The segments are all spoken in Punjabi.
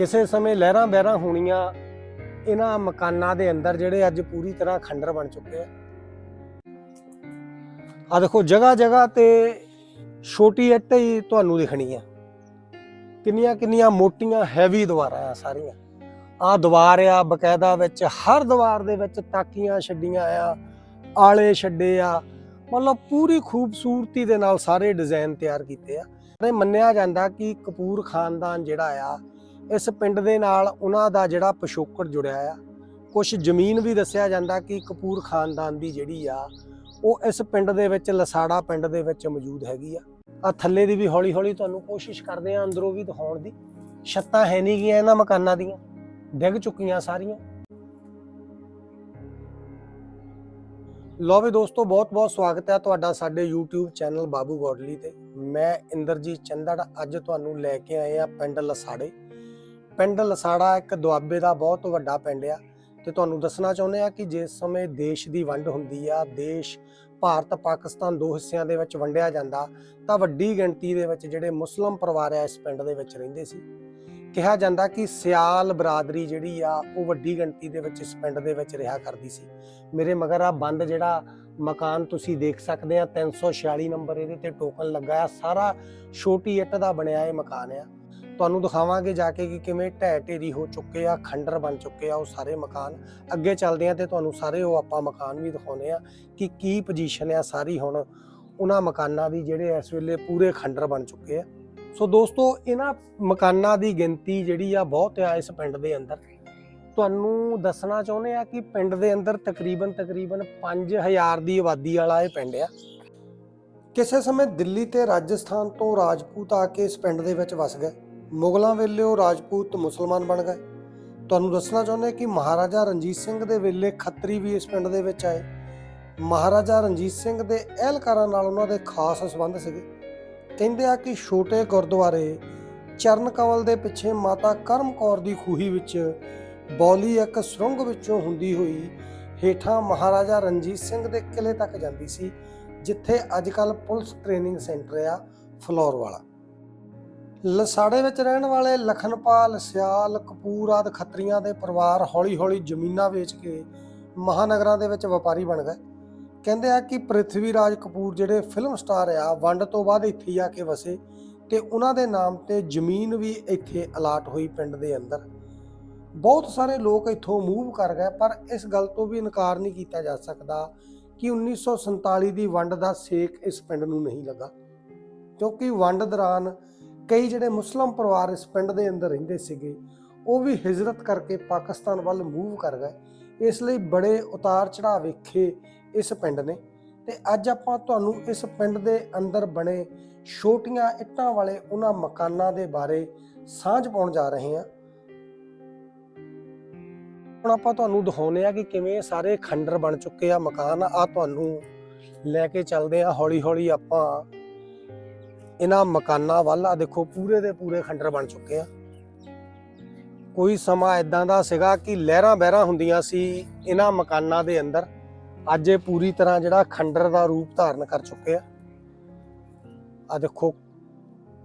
ਕਿਸੇ ਸਮੇਂ ਲਹਿਰਾਂ ਬਹਿਰਾਂ ਹੋਣੀਆਂ, ਇਹਨਾਂ ਮਕਾਨਾਂ ਦੇ ਅੰਦਰ ਜਿਹੜੇ ਅੱਜ ਪੂਰੀ ਤਰ੍ਹਾਂ ਖੰਡਰ ਬਣ ਚੁੱਕੇ ਆ। ਆ ਦੇਖੋ ਜਗ੍ਹਾ ਜਗ੍ਹਾ ਤੇ ਛੋਟੀ ਇੱਟ ਹੀ ਤੁਹਾਨੂੰ ਦਿਖਣੀ ਆ। ਕਿੰਨੀਆਂ ਕਿੰਨੀਆਂ ਮੋਟੀਆਂ ਹੈਵੀ ਦੀਵਾਰਾਂ ਆ ਸਾਰੀਆਂ। ਆ ਦੀਵਾਰ ਆ, ਬਕਾਇਦਾ ਵਿੱਚ ਹਰ ਦੀਵਾਰ ਦੇ ਵਿੱਚ ਤਾਕੀਆਂ ਛੱਡੀਆਂ ਆ, ਆਲੇ ਛੱਡੇ ਆ। ਮਤਲਬ ਪੂਰੀ ਖੂਬਸੂਰਤੀ ਦੇ ਨਾਲ ਸਾਰੇ ਡਿਜ਼ਾਈਨ ਤਿਆਰ ਕੀਤੇ ਆ। ਤੇ ਮੰਨਿਆ ਜਾਂਦਾ ਕਿ ਕਪੂਰ ਖਾਨਦਾਨ ਜਿਹੜਾ ਆ ਇਸ ਪਿੰਡ ਦੇ ਨਾਲ ਉਹਨਾਂ ਦਾ ਜਿਹੜਾ ਪਿਛੋਕੜ ਜੁੜਿਆ ਆ ਕੁਝ ਜ਼ਮੀਨ ਵੀ ਦੱਸਿਆ ਜਾਂਦਾ ਕਿ ਕਪੂਰ ਖਾਨਦਾਨ ਦੀ ਜਿਹੜੀ ਆ, ਉਹ ਇਸ ਪਿੰਡ ਦੇ ਵਿੱਚ ਲਸਾੜਾ ਪਿੰਡ ਦੇ ਵਿੱਚ ਮੌਜੂਦ ਹੈਗੀ ਆ। ਆ ਥੱਲੇ ਦੀ ਵੀ ਹੌਲੀ ਹੌਲੀ ਤੁਹਾਨੂੰ ਕੋਸ਼ਿਸ਼ ਕਰਦੇ ਆ ਅੰਦਰੋਂ ਵੀ ਦਿਖਾਉਣ ਦੀ। ਛੱਤਾਂ ਹੈ ਨਹੀਂ ਗਈਆਂ ਇਹਨਾਂ ਮਕਾਨਾਂ ਦੀਆਂ, ਡਿੱਗ ਚੁੱਕੀਆਂ ਸਾਰੀਆਂ। ਲੋ ਵੀ ਦੋਸਤੋ ਬਹੁਤ ਬਹੁਤ ਸਵਾਗਤ ਹੈ ਤੁਹਾਡਾ ਸਾਡੇ YouTube ਚੈਨਲ ਬਾਬੂ ਗੋਡਲੀ ਤੇ। ਮੈਂ ਇੰਦਰਜੀਤ ਚੰਦੜ, ਅੱਜ ਤੁਹਾਨੂੰ ਲੈ ਕੇ ਆਏ ਆ ਪਿੰਡ ਲਸਾੜੇ। ਪਿੰਡ ਲਸਾੜਾ ਇੱਕ ਦੁਆਬੇ ਦਾ ਬਹੁਤ ਵੱਡਾ ਪਿੰਡ ਆ ਤੇ ਤੁਹਾਨੂੰ ਦੱਸਣਾ ਚਾਹੁੰਦੇ ਆ ਕਿ ਜਿਸ ਸਮੇਂ ਦੇਸ਼ ਦੀ ਵੰਡ ਹੁੰਦੀ ਆ, ਦੇਸ਼ ਭਾਰਤ ਪਾਕਿਸਤਾਨ ਦੋ ਹਿੱਸਿਆਂ ਦੇ ਵਿੱਚ ਵੰਡਿਆ ਜਾਂਦਾ ਤਾਂ ਵੱਡੀ ਗਿਣਤੀ ਦੇ ਵਿੱਚ ਜਿਹੜੇ ਮੁਸਲਮ ਪਰਿਵਾਰ ਆ ਇਸ ਪਿੰਡ ਦੇ ਵਿੱਚ ਰਹਿੰਦੇ ਸੀ। ਕਿਹਾ ਜਾਂਦਾ ਕਿ ਸਿਆਲ ਬਰਾਦਰੀ ਜਿਹੜੀ ਆ ਉਹ ਵੱਡੀ ਗਿਣਤੀ ਦੇ ਵਿੱਚ ਇਸ ਪਿੰਡ ਦੇ ਵਿੱਚ ਰਿਹਾ ਕਰਦੀ ਸੀ। ਮੇਰੇ ਮਗਰ ਆ ਬੰਦ ਜਿਹੜਾ ਮਕਾਨ ਤੁਸੀਂ ਦੇਖ ਸਕਦੇ ਆ 346 ਨੰਬਰ ਇਹਦੇ ਤੇ ਟੋਕਨ ਲੱਗਾ ਆ, ਸਾਰਾ ਛੋਟੀ ਇੱਟ ਦਾ ਬਣਿਆ ਇਹ ਮਕਾਨ ਆ। ਤੁਹਾਨੂੰ ਦਿਖਾਵਾਂਗੇ ਜਾ ਕੇ ਕਿ ਕਿਵੇਂ ਢਹਿ ਢੇਰੀ ਹੋ ਚੁੱਕੇ ਆ, ਖੰਡਰ ਬਣ ਚੁੱਕੇ ਆ ਉਹ ਸਾਰੇ ਮਕਾਨ। ਅੱਗੇ ਚੱਲਦੇ ਆ ਤੇ ਤੁਹਾਨੂੰ ਸਾਰੇ ਉਹ ਆਪਾਂ ਮਕਾਨ ਵੀ ਦਿਖਾਉਨੇ ਆ ਕਿ ਕੀ ਪੋਜੀਸ਼ਨ ਆ ਸਾਰੀ ਹੁਣ ਉਹਨਾਂ ਮਕਾਨਾਂ ਦੀ ਜਿਹੜੇ ਇਸ ਵੇਲੇ ਪੂਰੇ ਖੰਡਰ ਬਣ ਚੁੱਕੇ ਆ। ਸੋ ਦੋਸਤੋ, ਇਹਨਾਂ ਮਕਾਨਾਂ ਦੀ ਗਿਣਤੀ ਜਿਹੜੀ ਆ ਬਹੁਤ ਆ ਇਸ ਪਿੰਡ ਦੇ ਅੰਦਰ। ਤੁਹਾਨੂੰ ਦੱਸਣਾ ਚਾਹੁੰਦੇ ਆ ਕਿ ਪਿੰਡ ਦੇ ਅੰਦਰ ਤਕਰੀਬਨ ਤਕਰੀਬਨ 5000 ਦੀ ਆਬਾਦੀ ਵਾਲਾ ਇਹ ਪਿੰਡ ਆ। ਕਿਸੇ ਸਮੇਂ ਦਿੱਲੀ ਤੇ ਰਾਜਸਥਾਨ ਤੋਂ ਰਾਜਪੂਤ ਆ ਕੇ ਇਸ ਪਿੰਡ ਦੇ ਵਿੱਚ ਵਸ ਗਏ। ਮੁਗਲਾਂ ਵੇਲੇ ਉਹ ਰਾਜਪੂਤ ਮੁਸਲਮਾਨ ਬਣ ਗਏ। ਤੁਹਾਨੂੰ ਦੱਸਣਾ ਚਾਹੁੰਦੇ ਕਿ ਮਹਾਰਾਜਾ ਰਣਜੀਤ ਸਿੰਘ ਦੇ ਵੇਲੇ ਖੱਤਰੀ ਵੀ ਇਸ ਪਿੰਡ ਦੇ ਵਿੱਚ ਆਏ। ਮਹਾਰਾਜਾ ਰਣਜੀਤ ਸਿੰਘ ਦੇ ਅਹਿਲਕਾਰਾਂ ਨਾਲ ਉਹਨਾਂ ਦੇ ਖਾਸ ਸੰਬੰਧ ਸੀਗੇ। ਕਹਿੰਦੇ ਆ ਕਿ ਛੋਟੇ ਗੁਰਦੁਆਰੇ ਚਰਨ ਕਵਲ ਦੇ ਪਿੱਛੇ ਮਾਤਾ ਕਰਮ ਕੌਰ ਦੀ ਖੂਹੀ ਵਿੱਚ ਬੌਲੀ ਇੱਕ ਸੁਰੰਗ ਵਿੱਚੋਂ ਹੁੰਦੀ ਹੋਈ ਹੇਠਾਂ ਮਹਾਰਾਜਾ ਰਣਜੀਤ ਸਿੰਘ ਦੇ ਕਿਲੇ ਤੱਕ ਜਾਂਦੀ ਸੀ, ਜਿੱਥੇ ਅੱਜਕੱਲ ਪੁਲਿਸ ਟ੍ਰੇਨਿੰਗ ਸੈਂਟਰ ਆ, ਫਲੋਰ ਵਾਲਾ। ਲਸਾੜੇ ਵਿੱਚ ਰਹਿਣ ਵਾਲੇ ਲਖਨਪਾਲ, ਸਿਆਲ, ਕਪੂਰ ਆਦ ਖੱਤਰੀਆਂ ਦੇ ਪਰਿਵਾਰ ਹੌਲੀ-ਹੌਲੀ ਜ਼ਮੀਨਾਂ ਵੇਚ ਕੇ ਮਹਾਨਗਰਾਂ ਦੇ ਵਿੱਚ ਵਪਾਰੀ ਬਣ ਗਏ। ਕਹਿੰਦੇ ਆ ਕਿ ਪ੍ਰਿਥਵੀ ਰਾਜ ਕਪੂਰ ਜਿਹੜੇ ਫਿਲਮ ਸਟਾਰ ਆ, ਵੰਡ ਤੋਂ ਬਾਅਦ ਇੱਥੇ ਆ ਕੇ ਵਸੇ ਤੇ ਉਹਨਾਂ ਦੇ ਨਾਮ ਤੇ ਜ਼ਮੀਨ ਵੀ ਇੱਥੇ ਅਲਾਟ ਹੋਈ ਪਿੰਡ ਦੇ ਅੰਦਰ। ਬਹੁਤ ਸਾਰੇ ਲੋਕ ਇੱਥੋਂ ਮੂਵ ਕਰ ਗਏ, ਪਰ ਇਸ ਗੱਲ ਤੋਂ ਵੀ ਇਨਕਾਰ ਨਹੀਂ ਕੀਤਾ ਜਾ ਸਕਦਾ ਕਿ 1947 ਦੀ ਵੰਡ ਦਾ ਸੇਕ ਇਸ ਪਿੰਡ ਨੂੰ ਨਹੀਂ ਲੱਗਾ। ਕਿਉਂਕਿ ਵੰਡ ਦੌਰਾਨ ਕਈ ਜਿਹੜੇ ਮੁਸਲਮ ਪਰਿਵਾਰ ਇਸ ਪਿੰਡ ਦੇ ਅੰਦਰ ਰਹਿੰਦੇ ਸੀਗੇ, ਉਹ ਵੀ ਹਿਜਰਤ ਕਰਕੇ ਪਾਕਿਸਤਾਨ ਵੱਲ ਮੂਵ ਕਰ ਗਏ। ਇਸ ਲਈ ਬੜੇ ਉਤਾਰ ਚੜਾਅ ਵੇਖੇ ਇਸ ਪਿੰਡ ਨੇ। ਤੇ ਅੱਜ ਆਪਾਂ ਤੁਹਾਨੂੰ ਇਸ ਪਿੰਡ ਦੇ ਅੰਦਰ ਬਣੇ ਛੋਟੀਆਂ ਇੱਟਾਂ ਵਾਲੇ ਉਹਨਾਂ ਮਕਾਨਾਂ ਦੇ ਬਾਰੇ ਸਾਂਝ ਪਾਉਣ ਜਾ ਰਹੇ ਹਾਂ। ਹੁਣ ਆਪਾਂ ਤੁਹਾਨੂੰ ਦਿਖਾਉਨੇ ਆ ਕਿ ਕਿਵੇਂ ਸਾਰੇ ਖੰਡਰ ਬਣ ਚੁੱਕੇ ਆ ਮਕਾਨ। ਆ ਤੁਹਾਨੂੰ ਲੈ ਕੇ ਚੱਲਦੇ ਆ ਹੌਲੀ ਹੌਲੀ ਆਪਾਂ ਇਹਨਾਂ ਮਕਾਨਾਂ ਵੱਲ ਆ ਦੇਖੋ ਪੂਰੇ ਦੇ ਪੂਰੇ ਖੰਡਰ ਬਣ ਚੁੱਕੇ ਆ। ਕੋਈ ਸਮਾਂ ਇਦਾਂ ਦਾ ਸੀਗਾ ਕਿ ਲਹਿਰਾਂ ਬਹਿਰਾਂ ਹੁੰਦੀਆਂ ਸੀ ਇਹਨਾਂ ਮਕਾਨਾਂ ਦੇ ਅੰਦਰ। ਅੱਜ ਇਹ ਪੂਰੀ ਤਰ੍ਹਾਂ ਜਿਹੜਾ ਖੰਡਰ ਦਾ ਰੂਪ ਧਾਰਨ ਕਰ ਚੁੱਕੇ ਆ। ਆ ਦੇਖੋ,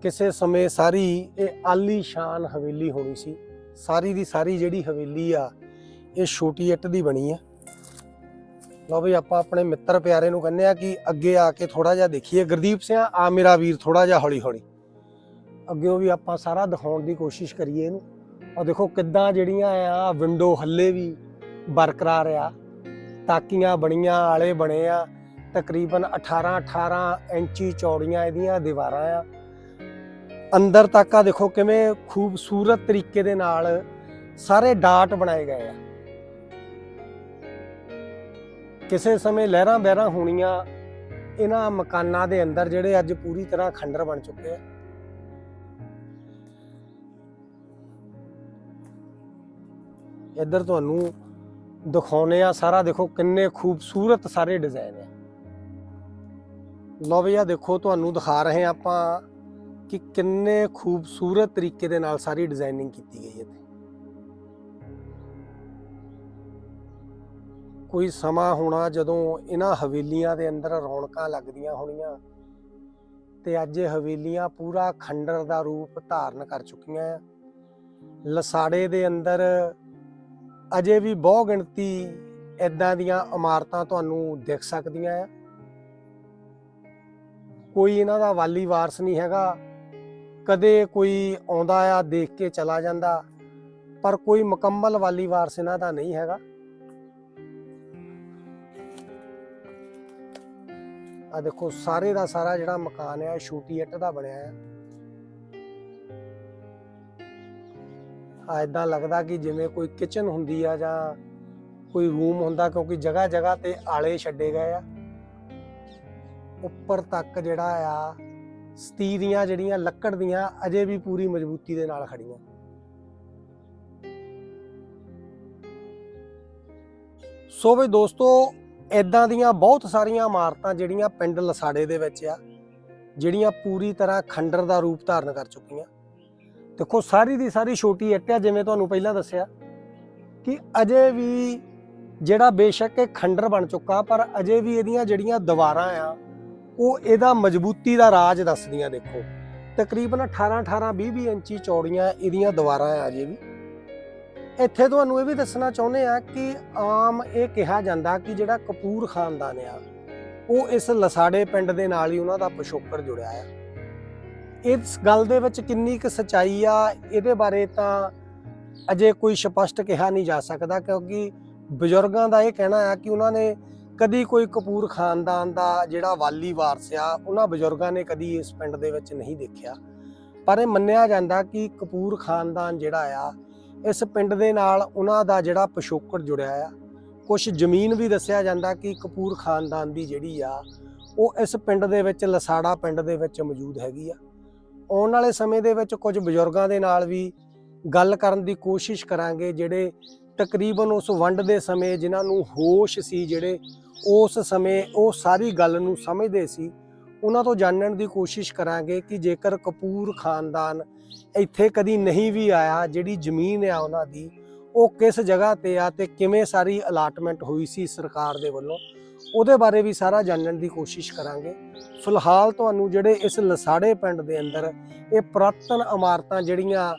ਕਿਸੇ ਸਮੇਂ ਸਾਰੀ ਇਹ ਆਲੀ ਸ਼ਾਨ ਹਵੇਲੀ ਹੋਣੀ ਸੀ। ਸਾਰੀ ਦੀ ਸਾਰੀ ਜਿਹੜੀ ਹਵੇਲੀ ਆ, ਇਹ ਛੋਟੀ ਇੱਟ ਦੀ ਬਣੀ ਆ। ਲਓ ਵੀ ਆਪਾਂ ਆਪਣੇ ਮਿੱਤਰ ਪਿਆਰੇ ਨੂੰ ਕਹਿੰਦੇ ਆ ਕਿ ਅੱਗੇ ਆ ਕੇ ਥੋੜਾ ਜਿਹਾ ਦੇਖੀਏ। ਗੁਰਦੀਪ ਸਿੰਘ, ਆ ਮੇਰਾ ਵੀਰ ਥੋੜਾ ਜਿਹਾ ਹੌਲੀ ਹੌਲੀ ਅੱਗੇੋਂ ਵੀ ਆਪਾਂ ਸਾਰਾ ਦਿਖਾਉਣ ਦੀ ਕੋਸ਼ਿਸ਼ ਕਰੀਏ ਇਹਨੂੰ। ਆ ਦੇਖੋ ਕਿੱਦਾਂ ਜਿਹੜੀਆਂ ਆ ਵਿੰਡੋ ਹੱਲੇ ਵੀ ਬਰਕਰਾਰ ਆ। ਤਾਕੀਆਂ ਬਣੀਆਂ, ਆਲੇ ਬਣੇ ਆ। ਤਕਰੀਬਨ 18 18 ਇੰਚੀ ਚੌੜੀਆਂ ਇਹਦੀਆਂ ਦੀਵਾਰਾਂ ਆ। ਅੰਦਰ ਤੱਕ ਆ ਦੇਖੋ ਕਿਵੇਂ ਖੂਬਸੂਰਤ ਤਰੀਕੇ ਦੇ ਨਾਲ ਸਾਰੇ ਡਾਟ ਬਣਾਏ ਗਏ ਆ। ਕਿਸੇ ਸਮੇਂ ਲਹਿਰਾਂ ਬਹਿਰਾਂ ਹੋਣੀਆਂ, ਇਹਨਾਂ ਮਕਾਨਾਂ ਦੇ ਅੰਦਰ ਜਿਹੜੇ ਅੱਜ ਪੂਰੀ ਤਰ੍ਹਾਂ ਖੰਡਰ ਬਣ ਚੁੱਕੇ ਆ। ਇੱਧਰ ਤੁਹਾਨੂੰ ਦਿਖਾਉਨੇ ਆ, ਸਾਰਾ ਦੇਖੋ ਕਿੰਨੇ ਖੂਬਸੂਰਤ ਸਾਰੇ ਡਿਜ਼ਾਈਨ ਆ। ਲਓ ਵੀ ਆ ਦੇਖੋ, ਤੁਹਾਨੂੰ ਦਿਖਾ ਰਹੇ ਆ ਆਪਾਂ ਕਿ ਕਿੰਨੇ ਖੂਬਸੂਰਤ ਤਰੀਕੇ ਦੇ ਨਾਲ ਸਾਰੀ ਡਿਜ਼ਾਈਨਿੰਗ ਕੀਤੀ ਗਈ ਹੈ ਕੋਈ ਸਮਾਂ ਹੋਣਾ ਜਦੋਂ ਇਹਨਾਂ ਹਵੇਲੀਆਂ ਦੇ ਅੰਦਰ ਰੌਣਕਾਂ ਲੱਗਦੀਆਂ ਹੋਣੀਆਂ ਤੇ ਅੱਜ ਇਹ ਹਵੇਲੀਆਂ ਪੂਰਾ ਖੰਡਰ ਦਾ ਰੂਪ ਧਾਰਨ ਕਰ ਚੁੱਕੀਆਂ ਆ। ਲਸਾੜੇ ਦੇ ਅੰਦਰ ਅਜੇ ਵੀ ਬਹੁ ਗਿਣਤੀ ਇਦਾਂ ਦੀਆਂ ਇਮਾਰਤਾਂ ਤੁਹਾਨੂੰ ਦਿਖ ਸਕਦੀਆਂ ਆ। ਕੋਈ ਇਹਨਾਂ ਦਾ ਵਾਲੀ ਵਾਰਸ ਨਹੀਂ ਹੈਗਾ। ਕਦੇ ਕੋਈ ਆਉਂਦਾ ਆ, ਦੇਖ ਕੇ ਚਲਾ ਜਾਂਦਾ, ਪਰ ਕੋਈ ਮੁਕੰਮਲ ਵਾਲੀ ਵਾਰਸ ਇਹਨਾਂ ਦਾ ਨਹੀਂ ਹੈਗਾ। ਆ ਦੇਖੋ, ਸਾਰੇ ਦਾ ਸਾਰਾ ਜਿਹੜਾ ਮਕਾਨ ਹੈ, ਛੋਟੀ ਇੱਟ ਦਾ ਬਣਿਆ ਹੈ। ਆ ਇਦਾਂ ਲੱਗਦਾ ਕਿ ਜਿਵੇਂ ਕੋਈ ਕਿਚਨ ਹੁੰਦੀ ਆ ਜਾਂ ਕੋਈ ਰੂਮ ਹੁੰਦਾ, ਕਿਉਂਕਿ ਜਗ੍ਹਾ ਜਗ੍ਹਾ ਤੇ ਆਲੇ ਛੱਡੇ ਗਏ ਆ। ਉੱਪਰ ਤੱਕ ਜਿਹੜਾ ਆ ਸਤੀ ਦੀਆਂ ਜਿਹੜੀਆਂ ਲੱਕੜ ਦੀਆਂ ਅਜੇ ਵੀ ਪੂਰੀ ਮਜ਼ਬੂਤੀ ਦੇ ਨਾਲ ਖੜੀਆਂ। ਸੋ ਵੀ ਦੋਸਤੋ ਇਦਾਂ ਦੀਆਂ ਬਹੁਤ ਸਾਰੀਆਂ ਇਮਾਰਤਾਂ ਜਿਹੜੀਆਂ ਪਿੰਡ ਲਸਾੜੇ ਦੇ ਵਿੱਚ ਆ, ਜਿਹੜੀਆਂ ਪੂਰੀ ਤਰ੍ਹਾਂ ਖੰਡਰ ਦਾ ਰੂਪ ਧਾਰਨ ਕਰ ਚੁੱਕੀਆਂ। ਦੇਖੋ, ਸਾਰੀ ਦੀ ਸਾਰੀ ਛੋਟੀ ਇੱਟ ਆ, ਜਿਵੇਂ ਤੁਹਾਨੂੰ ਪਹਿਲਾਂ ਦੱਸਿਆ ਕਿ ਅਜੇ ਵੀ ਜਿਹੜਾ ਬੇਸ਼ੱਕ ਇਹ ਖੰਡਰ ਬਣ ਚੁੱਕਾ, ਪਰ ਅਜੇ ਵੀ ਇਹਦੀਆਂ ਜਿਹੜੀਆਂ ਦੀਵਾਰਾਂ ਆ, ਉਹ ਇਹਦਾ ਮਜ਼ਬੂਤੀ ਦਾ ਰਾਜ ਦੱਸਦੀਆਂ, ਦੇਖੋ। ਤਕਰੀਬਨ 18 18 20 20 ਇੰਚੀ ਚੌੜੀਆਂ ਇਹਦੀਆਂ ਦੀਵਾਰਾਂ ਆ ਅਜੇ ਵੀ। ਇੱਥੇ ਤੁਹਾਨੂੰ ਇਹ ਵੀ ਦੱਸਣਾ ਚਾਹੁੰਦੇ ਆ ਕਿ ਆਮ ਇਹ ਕਿਹਾ ਜਾਂਦਾ ਕਿ ਜਿਹੜਾ ਕਪੂਰ ਖਾਨਦਾਨ ਆ, ਉਹ ਇਸ ਲਸਾੜੇ ਪਿੰਡ ਦੇ ਨਾਲ ਹੀ ਉਹਨਾਂ ਦਾ ਪਿਛੋਕੜ ਜੁੜਿਆ ਆ। ਇਸ ਗੱਲ ਦੇ ਵਿੱਚ ਕਿੰਨੀ ਕੁ ਸਚਾਈ ਆ, ਇਹਦੇ ਬਾਰੇ ਤਾਂ ਅਜੇ ਕੋਈ ਸਪਸ਼ਟ ਕਿਹਾ ਨਹੀਂ ਜਾ ਸਕਦਾ, ਕਿਉਂਕਿ ਬਜ਼ੁਰਗਾਂ ਦਾ ਇਹ ਕਹਿਣਾ ਆ ਕਿ ਉਹਨਾਂ ਨੇ ਕਦੀ ਕੋਈ ਕਪੂਰ ਖਾਨਦਾਨ ਦਾ ਜਿਹੜਾ ਵਾਲੀ ਵਾਰਸ ਆ, ਉਹਨਾਂ ਬਜ਼ੁਰਗਾਂ ਨੇ ਕਦੀ ਇਸ ਪਿੰਡ ਦੇ ਵਿੱਚ ਨਹੀਂ ਦੇਖਿਆ। ਪਰ ਇਹ ਮੰਨਿਆ ਜਾਂਦਾ ਕਿ ਕਪੂਰ ਖਾਨਦਾਨ ਜਿਹੜਾ ਆ ਇਸ ਪਿੰਡ ਦੇ ਨਾਲ ਉਹਨਾਂ ਦਾ ਜਿਹੜਾ ਪਿਛੋਕੜ ਜੁੜਿਆ ਆ। ਕੁਝ ਜ਼ਮੀਨ ਵੀ ਦੱਸਿਆ ਜਾਂਦਾ ਕਿ ਕਪੂਰ ਖਾਨਦਾਨ ਦੀ ਜਿਹੜੀ ਆ, ਉਹ ਇਸ ਪਿੰਡ ਦੇ ਵਿੱਚ ਲਸਾੜਾ ਪਿੰਡ ਦੇ ਵਿੱਚ ਮੌਜੂਦ ਹੈਗੀ ਆ। ਆਉਣ ਵਾਲੇ ਸਮੇਂ ਦੇ ਵਿੱਚ ਕੁਝ ਬਜ਼ੁਰਗਾਂ ਦੇ ਨਾਲ ਵੀ ਗੱਲ ਕਰਨ ਦੀ ਕੋਸ਼ਿਸ਼ ਕਰਾਂਗੇ, ਜਿਹੜੇ ਤਕਰੀਬਨ ਉਸ ਵੰਡ ਦੇ ਸਮੇਂ ਜਿਨ੍ਹਾਂ ਨੂੰ ਹੋਸ਼ ਸੀ, ਜਿਹੜੇ ਉਸ ਸਮੇਂ ਉਹ ਸਾਰੀ ਗੱਲ ਨੂੰ ਸਮਝਦੇ ਸੀ, ਉਹਨਾਂ ਤੋਂ ਜਾਣਨ ਦੀ ਕੋਸ਼ਿਸ਼ ਕਰਾਂਗੇ ਕਿ ਜੇਕਰ ਕਪੂਰ ਖਾਨਦਾਨ ਇੱਥੇ ਕਦੀ ਨਹੀਂ ਵੀ ਆਇਆ, ਜਿਹੜੀ ਜ਼ਮੀਨ ਆ ਉਹਨਾਂ ਦੀ, ਉਹ ਕਿਸ ਜਗ੍ਹਾ ਤੇ ਆ ਤੇ ਕਿਵੇਂ ਸਾਰੀ ਅਲਾਟਮੈਂਟ ਹੋਈ ਸੀ ਸਰਕਾਰ ਦੇ ਵੱਲੋਂ, ਉਹਦੇ ਬਾਰੇ ਵੀ ਸਾਰਾ ਜਾਣਨ ਦੀ ਕੋਸ਼ਿਸ਼ ਕਰਾਂਗੇ। ਫਿਲਹਾਲ ਤੁਹਾਨੂੰ ਜਿਹੜੇ ਇਸ ਲਸਾੜੇ ਪਿੰਡ ਦੇ ਅੰਦਰ ਇਹ ਪੁਰਾਤਨ ਇਮਾਰਤਾਂ ਜਿਹੜੀਆਂ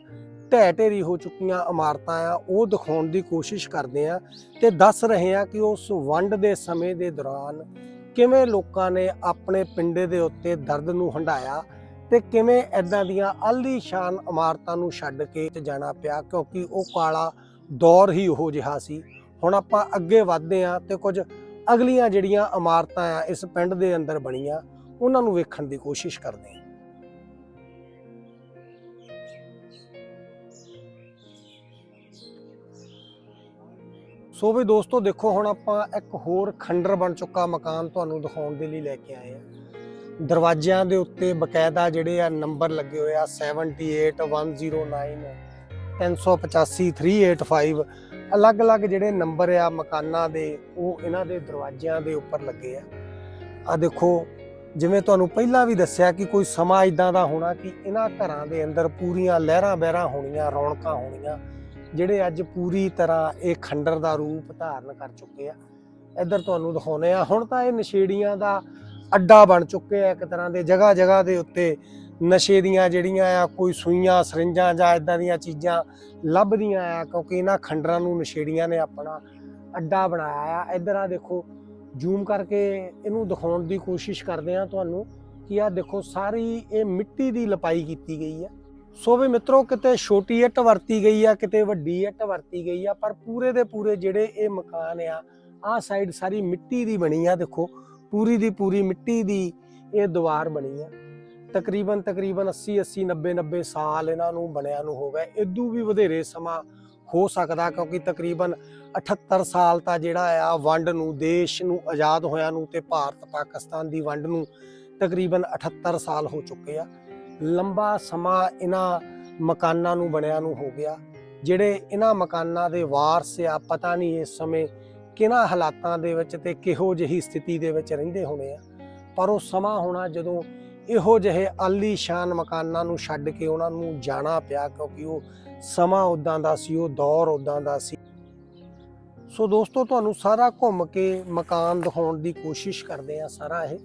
ਢਹਿ ਢੇਰੀ ਹੋ ਚੁੱਕੀਆਂ ਇਮਾਰਤਾਂ ਆ, ਉਹ ਦਿਖਾਉਣ ਦੀ ਕੋਸ਼ਿਸ਼ ਕਰਦੇ ਆ ਤੇ ਦੱਸ ਰਹੇ ਆ ਕਿ ਉਸ ਵੰਡ ਦੇ ਸਮੇਂ ਦੇ ਦੌਰਾਨ ਕਿਵੇਂ ਲੋਕਾਂ ਨੇ ਆਪਣੇ ਪਿੰਡੇ ਦੇ ਉੱਤੇ ਦਰਦ ਨੂੰ ਹੰਡਾਇਆ ਤੇ ਕਿਵੇਂ ਐਦਾਂ ਦੀਆਂ ਆਲੀਸ਼ਾਨ ਇਮਾਰਤਾਂ ਨੂੰ ਛੱਡ ਕੇ ਤੇ ਜਾਣਾ ਪਿਆ, ਕਿਉਂਕਿ ਉਹ ਕਾਲਾ ਦੌਰ ਹੀ ਉਹ ਜਿਹਾ ਸੀ। ਹੁਣ ਆਪਾਂ ਅੱਗੇ ਵਧਦੇ ਆ ਤੇ ਕੁਝ ਅਗਲੀਆਂ ਜਿਹੜੀਆਂ ਇਮਾਰਤਾਂ ਆ, ਇਸ ਪਿੰਡ ਦੇ ਅੰਦਰ ਬਣੀਆਂ, ਉਹਨਾਂ ਨੂੰ ਵੇਖਣ ਦੀ ਕੋਸ਼ਿਸ਼ ਕਰਦੇ ਆ ਸੋ ਵੀ ਦੋਸਤੋ, ਦੇਖੋ ਹੁਣ ਆਪਾਂ ਇੱਕ ਹੋਰ ਖੰਡਰ ਬਣ ਚੁੱਕਾ ਮਕਾਨ ਤੁਹਾਨੂੰ ਦਿਖਾਉਣ ਦੇ ਲਈ ਲੈ ਕੇ ਆਏ ਆ ਦਰਵਾਜ਼ਿਆਂ ਦੇ ਉੱਤੇ ਬਕਾਇਦਾ ਜਿਹੜੇ ਆ ਨੰਬਰ ਲੱਗੇ ਹੋਏ ਆ 78109 385 385 ਅਲੱਗ-ਅਲੱਗ ਜਿਹੜੇ ਨੰਬਰ ਆ ਮਕਾਨਾਂ ਦੇ, ਉਹ ਇਹਨਾਂ ਦੇ ਦਰਵਾਜ਼ਿਆਂ ਦੇ ਉੱਪਰ ਲੱਗੇ ਆ। ਆ ਦੇਖੋ, ਜਿਵੇਂ ਤੁਹਾਨੂੰ ਪਹਿਲਾਂ ਵੀ ਦੱਸਿਆ ਕਿ ਕੋਈ ਸਮਾਂ ਇਦਾਂ ਦਾ ਹੋਣਾ ਕਿ ਇਹਨਾਂ ਘਰਾਂ ਦੇ ਅੰਦਰ ਪੂਰੀਆਂ ਲਹਿਰਾਂ ਬਹਿਰਾਂ ਹੋਣੀਆਂ, ਰੌਣਕਾਂ ਹੋਣੀਆਂ, ਜਿਹੜੇ ਅੱਜ ਪੂਰੀ ਤਰ੍ਹਾਂ ਇਹ ਖੰਡਰ ਦਾ ਰੂਪ ਧਾਰਨ ਕਰ ਚੁੱਕੇ ਆ। ਇੱਧਰ ਤੁਹਾਨੂੰ ਦਿਖਾਉਨੇ ਆ। ਹੁਣ ਤਾਂ ਇਹ ਨਸ਼ੇੜੀਆਂ ਦਾ ਅੱਡਾ ਬਣ ਚੁੱਕੇ ਆ ਇੱਕ ਤਰ੍ਹਾਂ ਦੇ, ਜਗ੍ਹਾ ਜਗ੍ਹਾ ਦੇ ਉੱਤੇ ਨਸ਼ੇ ਦੀਆਂ ਜਿਹੜੀਆਂ ਆ, ਕੋਈ ਸੂਈਆਂ, ਸਰਿੰਜਾਂ ਜਾਂ ਇਦਾਂ ਦੀਆਂ ਚੀਜ਼ਾਂ ਲੱਭਦੀਆਂ ਆ, ਕਿਉਂਕਿ ਇਹਨਾਂ ਖੰਡਰਾਂ ਨੂੰ ਨਸ਼ੇੜੀਆਂ ਨੇ ਆਪਣਾ ਅੱਡਾ ਬਣਾਇਆ ਆ। ਇੱਧਰ ਆ ਦੇਖੋ, ਜ਼ੂਮ ਕਰਕੇ ਇਹਨੂੰ ਦਿਖਾਉਣ ਦੀ ਕੋਸ਼ਿਸ਼ ਕਰਦੇ ਆ ਤੁਹਾਨੂੰ ਕਿ ਆ ਦੇਖੋ, ਸਾਰੀ ਇਹ ਮਿੱਟੀ ਦੀ ਲਪਾਈ ਕੀਤੀ ਗਈ ਆ। ਸੋ ਵੀ ਮਿੱਤਰੋ, ਕਿਤੇ ਛੋਟੀ ਇੱਟ ਵਰਤੀ ਗਈ ਆ, ਕਿਤੇ ਵੱਡੀ ਇੱਟ ਵਰਤੀ ਗਈ ਆ, ਪਰ ਪੂਰੇ ਦੇ ਪੂਰੇ ਜਿਹੜੇ ਇਹ ਮਕਾਨ ਆ, ਆਹ ਸਾਈਡ ਸਾਰੀ ਮਿੱਟੀ ਦੀ ਬਣੀ ਆ। ਦੇਖੋ ਪੂਰੀ ਦੀ ਪੂਰੀ ਮਿੱਟੀ ਦੀ ਇਹ ਦੀਵਾਰ ਬਣੀ ਆ। ਤਕਰੀਬਨ ਤਕਰੀਬਨ 80 80 90 90 ਸਾਲ ਇਹਨਾਂ ਨੂੰ ਬਣਿਆ ਨੂੰ ਹੋ ਗਏ ਇਦੋਂ ਵੀ ਵਧੇਰੇ ਸਮਾਂ ਹੋ ਸਕਦਾ ਕਿਉਂਕਿ ਤਕਰੀਬਨ 78 ਸਾਲ ਤਾਂ ਜਿਹੜਾ ਆ, ਵੰਡ ਨੂੰ, ਦੇਸ਼ ਨੂੰ, ਆਜ਼ਾਦ ਹੋਇਆ ਨੂੰ ਤੇ ਭਾਰਤ, ਪਾਕਿਸਤਾਨ ਦੀ ਵੰਡ ਨੂੰ ਤਕਰੀਬਨ 78 ਸਾਲ ਹੋ ਚੁੱਕੇ ਆ। ਲੰਬਾ ਸਮਾਂ ਇਹਨਾਂ ਮਕਾਨਾਂ ਨੂੰ ਬਣਿਆ ਨੂੰ ਹੋ ਗਿਆ। ਜਿਹੜੇ ਇਹਨਾਂ ਮਕਾਨਾਂ ਦੇ ਵਾਰਸ ਆ, ਪਤਾ ਨਹੀਂ ਇਸ ਸਮੇਂ ਕਿਹਨਾਂ ਹਾਲਾਤਾਂ ਦੇ ਵਿੱਚ ਤੇ ਕਿਹੋ ਜਿਹੀ ਸਥਿਤੀ ਦੇ ਵਿੱਚ ਰਹਿੰਦੇ ਹੋਣੇ ਆ। ਪਰ ਉਹ ਸਮਾਂ ਹੋਣਾ ਜਦੋਂ ਇਹੋ ਜਿਹੇ ਆਲੀਸ਼ਾਨ ਮਕਾਨਾਂ ਨੂੰ ਛੱਡ ਕੇ ਉਹਨਾਂ ਨੂੰ ਜਾਣਾ ਪਿਆ, ਕਿਉਂਕਿ ਉਹ ਸਮਾਂ ਉਦਾਂ ਦਾ ਸੀ, ਉਹ ਦੌਰ ਉਦਾਂ ਦਾ ਸੀ। ਸੋ ਦੋਸਤੋ, ਤੁਹਾਨੂੰ ਸਾਰਾ ਘੁੰਮ ਕੇ ਮਕਾਨ ਦਿਖਾਉਣ ਦੀ ਕੋਸ਼ਿਸ਼ ਕਰਦੇ ਆ ਸਾਰਾ ਇਹ।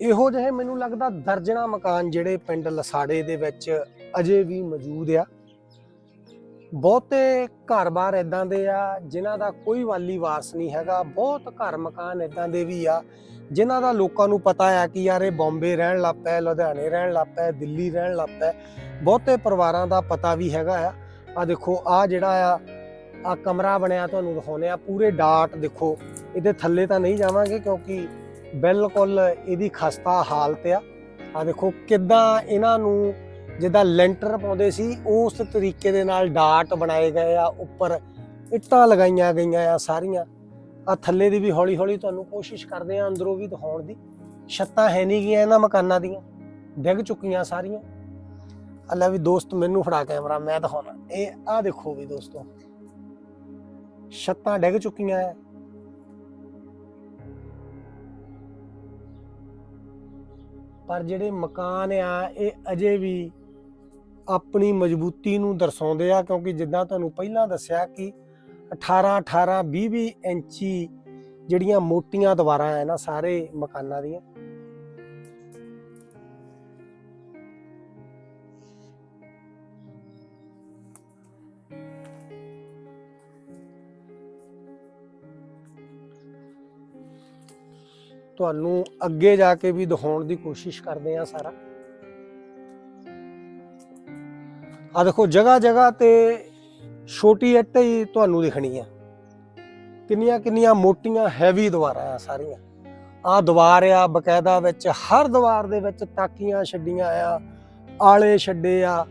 ਇਹੋ ਜਿਹੇ ਮੈਨੂੰ ਲੱਗਦਾ ਦਰਜਣਾ ਮਕਾਨ ਜਿਹੜੇ ਪਿੰਡ ਲਸਾੜੇ ਦੇ ਵਿੱਚ ਅਜੇ ਵੀ ਮੌਜੂਦ ਆ। ਬਹੁਤੇ ਘਰ-ਬਾਰ ਇਦਾਂ ਦੇ ਆ, ਜਿਨ੍ਹਾਂ ਦਾ ਕੋਈ ਵਾਲੀ ਵਾਰਸ ਨਹੀਂ ਹੈਗਾ, ਬਹੁਤ ਘਰ ਮਕਾਨ ਇਦਾਂ ਦੇ ਵੀ ਆ, ਜਿਨ੍ਹਾਂ ਦਾ ਲੋਕਾਂ ਨੂੰ ਪਤਾ ਆ ਕਿ ਯਾਰ ਇਹ ਬੰਬੇ ਰਹਿਣ ਲੱਗ ਪਏ, ਲੁਧਿਆਣੇ ਰਹਿਣ ਲੱਗ ਪਏ, ਦਿੱਲੀ ਰਹਿਣ ਲੱਗ ਪਏ, ਬਹੁਤੇ ਪਰਿਵਾਰਾਂ ਦਾ ਪਤਾ ਵੀ ਹੈਗਾ ਆ। ਆ ਦੇਖੋ ਆ ਜਿਹੜਾ ਆ ਆ ਕਮਰਾ ਬਣਿਆ ਤੁਹਾਨੂੰ ਦਿਖਾਉਨੇ ਆ, ਪੂਰੇ ਡਾਟ ਦੇਖੋ, ਇਹਦੇ ਥੱਲੇ ਤਾਂ ਨਹੀਂ ਜਾਵਾਂਗੇ ਕਿਉਂਕਿ ਬਿਲਕੁਲ ਇਹਦੀ ਖਸਤਾ ਹਾਲਤ ਆ। ਆ ਦੇਖੋ, ਕਿੱਦਾਂ ਇਹਨਾਂ ਨੂੰ ਜਿੱਦਾਂ ਲੈਂਟਰ ਪਾਉਂਦੇ ਸੀ, ਉਸ ਤਰੀਕੇ ਦੇ ਨਾਲ ਡਾਟ ਬਣਾਏ ਗਏ ਆ, ਉੱਪਰ ਇੱਟਾਂ ਲਗਾਈਆਂ ਗਈਆਂ ਆ ਸਾਰੀਆਂ। ਆ ਥੱਲੇ ਦੀ ਵੀ ਹੌਲੀ ਹੌਲੀ ਤੁਹਾਨੂੰ ਕੋਸ਼ਿਸ਼ ਕਰਦੇ ਆ ਅੰਦਰੋਂ ਵੀ ਦਿਖਾਉਣ ਦੀ। ਛੱਤਾਂ ਹੈ ਨਹੀਂ ਗਈਆਂ ਇਹਨਾਂ ਮਕਾਨਾਂ ਦੀਆਂ, ਡਿੱਗ ਚੁੱਕੀਆਂ ਸਾਰੀਆਂ। ਅੱਲਾ ਵੀ ਦੋਸਤ ਮੈਨੂੰ ਫੜਾ ਕੈਮਰਾ, ਮੈਂ ਦਿਖਾਉਣਾ। ਇਹ ਆ ਦੇਖੋ ਵੀ ਦੋਸਤੋ, ਛੱਤਾਂ ਡਿੱਗ ਚੁੱਕੀਆਂ ਆ। ਪਰ ਜਿਹੜੇ ਮਕਾਨ ਆ, ਇਹ ਅਜੇ ਵੀ ਆਪਣੀ ਮਜ਼ਬੂਤੀ ਨੂੰ ਦਰਸਾਉਂਦੇ ਆ, ਕਿਉਂਕਿ ਜਿੱਦਾਂ ਤੁਹਾਨੂੰ ਪਹਿਲਾਂ ਦੱਸਿਆ ਕਿ 18 18 20 20 ਇੰਚੀ ਜਿਹੜੀਆਂ ਮੋਟੀਆਂ ਦੀਵਾਰਾਂ ਆ ਨਾ ਸਾਰੇ ਮਕਾਨਾਂ ਦੀਆਂ। ਤੁਹਾਨੂੰ ਅੱਗੇ ਜਾ ਕੇ ਵੀ ਦਿਖਾਉਣ ਦੀ ਕੋਸ਼ਿਸ਼ ਕਰਦੇ ਆ ਸਾਰਾ। ਆ ਦੇਖੋ ਜਗ੍ਹਾ ਜਗ੍ਹਾ ਤੇ ਛੋਟੀ ਇੱਟ ਹੀ ਤੁਹਾਨੂੰ ਦਿਖਣੀ ਆ। ਕਿੰਨੀਆਂ ਕਿੰਨੀਆਂ ਮੋਟੀਆਂ ਹੈਵੀ ਦੀਵਾਰਾਂ ਆ ਸਾਰੀਆਂ। ਆ ਦੀਵਾਰ ਆ, ਬਕਾਇਦਾ ਵਿੱਚ ਹਰ ਦੀਵਾਰ ਦੇ ਵਿੱਚ ਤਾਕੀਆਂ ਛੱਡੀਆਂ ਆ, ਆਲੇ ਛੱਡੇ ਆ।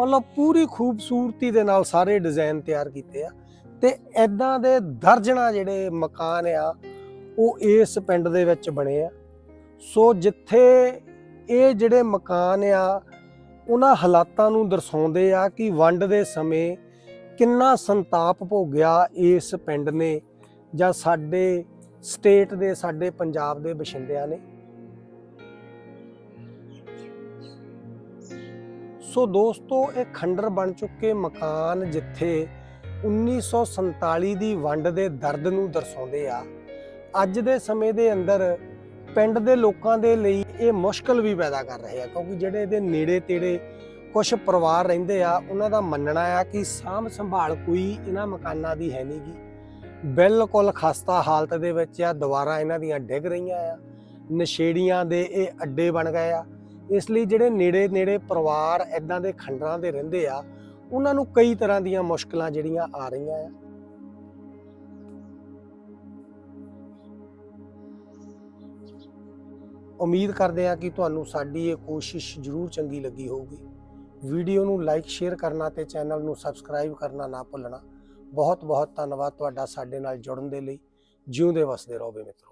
ਮਤਲਬ ਪੂਰੀ ਖੂਬਸੂਰਤੀ ਦੇ ਨਾਲ ਸਾਰੇ ਡਿਜ਼ਾਈਨ ਤਿਆਰ ਕੀਤੇ ਆ। ਤੇ ਐਦਾਂ ਦੇ ਦਰਜਣਾ ਜਿਹੜੇ ਮਕਾਨ ਆ, ਉਹ ਇਸ ਪਿੰਡ ਦੇ ਵਿੱਚ ਬਣੇ ਆ। ਸੋ ਜਿੱਥੇ ਇਹ ਜਿਹੜੇ ਮਕਾਨ ਆ ਉਹਨਾਂ ਹਾਲਾਤਾਂ ਨੂੰ ਦਰਸਾਉਂਦੇ ਆ ਕਿ ਵੰਡ ਦੇ ਸਮੇਂ ਕਿੰਨਾ ਸੰਤਾਪ ਭੋਗਿਆ ਇਸ ਪਿੰਡ ਨੇ ਜਾਂ ਸਾਡੇ ਸਟੇਟ ਦੇ, ਸਾਡੇ ਪੰਜਾਬ ਦੇ ਵਸਿੰਦਿਆਂ ਨੇ। ਸੋ ਦੋਸਤੋ, ਇਹ ਖੰਡਰ ਬਣ ਚੁੱਕੇ ਮਕਾਨ ਜਿੱਥੇ 1947 ਦੀ ਵੰਡ ਦੇ ਦਰਦ ਨੂੰ ਦਰਸਾਉਂਦੇ ਆ। ਅੱਜ ਦੇ ਸਮੇਂ ਦੇ ਅੰਦਰ ਪਿੰਡ ਦੇ ਲੋਕਾਂ ਦੇ ਲਈ ਇਹ ਮੁਸ਼ਕਲ ਵੀ ਪੈਦਾ ਕਰ ਰਹੇ ਆ, ਕਿਉਂਕਿ ਜਿਹੜੇ ਇਹਦੇ ਨੇੜੇ ਤੇੜੇ ਕੁਝ ਪਰਿਵਾਰ ਰਹਿੰਦੇ ਆ, ਉਹਨਾਂ ਦਾ ਮੰਨਣਾ ਆ ਕਿ ਸਾਂਭ ਸੰਭਾਲ ਕੋਈ ਇਹਨਾਂ ਮਕਾਨਾਂ ਦੀ ਹੈ ਨਹੀਂਗੀ ਬਿਲਕੁਲ ਖਸਤਾ ਹਾਲਤ ਦੇ ਵਿੱਚ ਆ, ਦੁਬਾਰਾ ਇਹਨਾਂ ਦੀਆਂ ਡਿੱਗ ਰਹੀਆਂ ਆ, ਨਸ਼ੇੜੀਆਂ ਦੇ ਇਹ ਅੱਡੇ ਬਣ ਗਏ ਆ। ਇਸ ਲਈ ਜਿਹੜੇ ਨੇੜੇ ਨੇੜੇ ਪਰਿਵਾਰ ਇਦਾਂ ਦੇ ਖੰਡਰਾਂ ਦੇ ਰਹਿੰਦੇ ਆ, ਉਹਨਾਂ ਨੂੰ ਕਈ ਤਰ੍ਹਾਂ ਦੀਆਂ ਮੁਸ਼ਕਲਾਂ ਜਿਹੜੀਆਂ ਆ ਰਹੀਆਂ ਆ। ਉਮੀਦ ਕਰਦੇ ਹਾਂ ਕਿ ਤੁਹਾਨੂੰ ਸਾਡੀ ਇਹ ਕੋਸ਼ਿਸ਼ ਜ਼ਰੂਰ ਚੰਗੀ ਲੱਗੀ ਹੋਊਗੀ। ਵੀਡੀਓ ਨੂੰ ਲਾਈਕ, ਸ਼ੇਅਰ ਕਰਨਾ ਤੇ ਚੈਨਲ ਨੂੰ ਸਬਸਕ੍ਰਾਈਬ ਕਰਨਾ ਨਾ ਭੁੱਲਣਾ। ਬਹੁਤ ਬਹੁਤ ਧੰਨਵਾਦ ਤੁਹਾਡਾ ਸਾਡੇ ਨਾਲ ਜੁੜਨ ਦੇ ਲਈ। ਜਿਉਂਦੇ ਵਸਦੇ ਰਹੋ ਬੇ ਮਿੱਤਰੋ